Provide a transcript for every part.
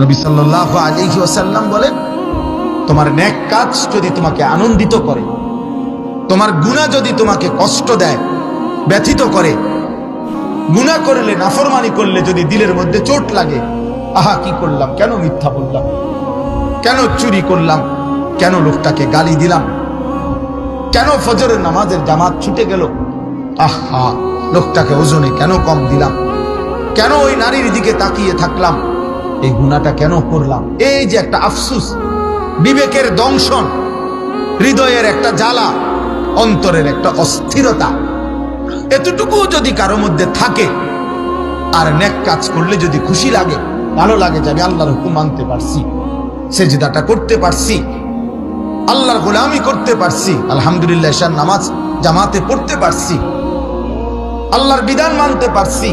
নবী সাল্লাহ আলিহি ওসাল্লাম বলেন, তোমার ন্যাক কাজ যদি তোমাকে আনন্দিত করে, তোমার গুণা যদি তোমাকে কষ্ট দেয়, ব্যথিত করে গুণা করলে, নাফরমানি করলে যদি দিলের মধ্যে চোট লাগে, আহা, কি করলাম? কেন মিথ্যা বললাম? কেন চুরি করলাম? কেন লোকটাকে গালি দিলাম? কেন ফজরের নামাজের জামাত ছুটে গেল? আহা, লোকটাকে ওজনে কেন কম দিলাম? কেন ওই নারীর দিকে তাকিয়ে থাকলাম? এই গুণাটা কেন করলাম? এই যে একটা আফসুস, বিবেকের দংশন, হৃদয়ের একটা জ্বালা, অন্তরের একটা অস্থিরতা এতটুকু যদি কারও মধ্যে থাকে, আর নেক কাজ করলে যদি খুশি লাগে, ভালো লাগে যাবে আল্লাহর হুকুম মানতে পারছি, সেজদাটা করতে পারছি, আল্লাহর গোলামি করতে পারছি, আলহামদুলিল্লাহ এশার নামাজ জামাতে পড়তে পারছি, আল্লাহর বিধান মানতে পারছি,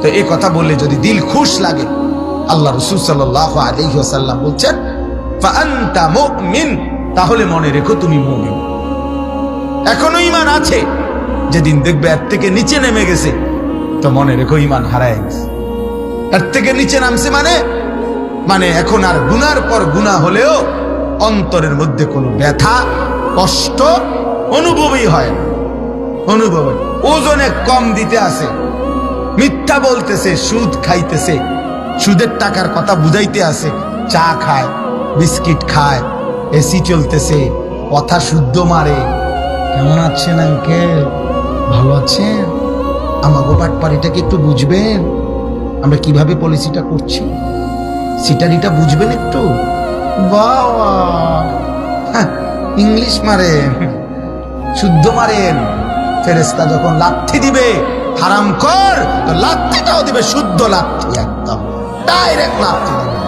তো এই কথা বললে যদি দিল খুশ লাগে আল্লাহ রসুল সাল্লাহ আলহিহাসাল্লাম বলছেন তাহলে মনে রেখো তুমি মুমিন। এখনও ইমান আছে, যেদিন দেখবে এর থেকে নিচে নেমে গেছে, তো মনে রেখো ইমান হারায় গেছে। এর থেকে নিচে নামছে মানে মানে এখন আর গুনার পর গুণা হলেও অন্তরের মধ্যে কোনো ব্যথা, কষ্ট অনুভবই হয় অনুভব ওজনে কম দিতে আছে মিথ্যা বলতেছে, সুদ খাইতেছে সুদের টাকার কথা বুঝাইতে আছে। চা খায় বিস্কিট খায় এসি চলতেছে কথা শুদ্ধ মারে। কেমন আছেন আঙ্কেল? ভালো আছেন? আমার গোপাট পাড়িটাকে একটু বুঝবেন? আমরা কীভাবে পলিসিটা করছি? সিটারিটা বুঝবেন একটু? বাবা! হ্যাঁ, ইংলিশ মারেন শুদ্ধ মারেন। ফেরেস্তা যখন লাথি দিবে হারাম কর তো লাথিটাও দিবে শুদ্ধ লাথি একদম। ডাইরেক্ট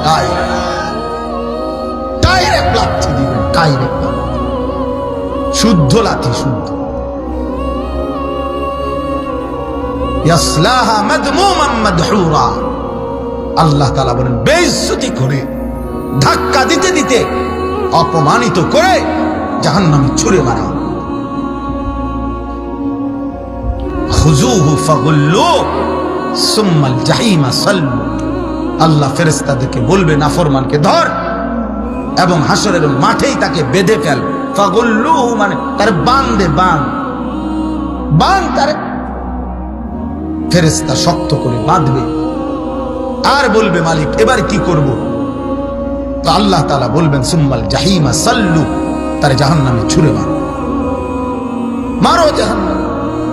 ডাইরেক্ট ডাইরেক্ট ডাইরেক্ট শুদ্ধ শুদ্ধ। আল্লাহ বলেন, বেইজ্জতি করে, ধাক্কা দিতে দিতে, অপমানিত করে জাহান্নামে ছুঁড়ে মারা। খুজুহু ফাগুল্লু, সুম্মাল জাহিমা সাল্লু। আল্লাহ ফেরেশতাদেরকে বলবে, নাফরমানকে ধর এবং হাসরের মাঠেই তাকে বেঁধে ফেল। ফাগুল্লু মানে তার বান্ধে বান। বান তার ফেরেশতা শক্ত করে বাঁধবে। আর বলবে, মালিক, এবার কি করব? তো আল্লাহ তালা বলবেন, সুম্মাল জাহিমা সাল্লু, তার জাহান্নামে ছুঁড়ে মারো। মারো জাহান্নাম,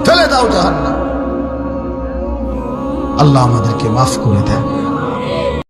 ফেলে দাও জাহান্নাম। আল্লাহ আমাদেরকে মাফ করে দেন।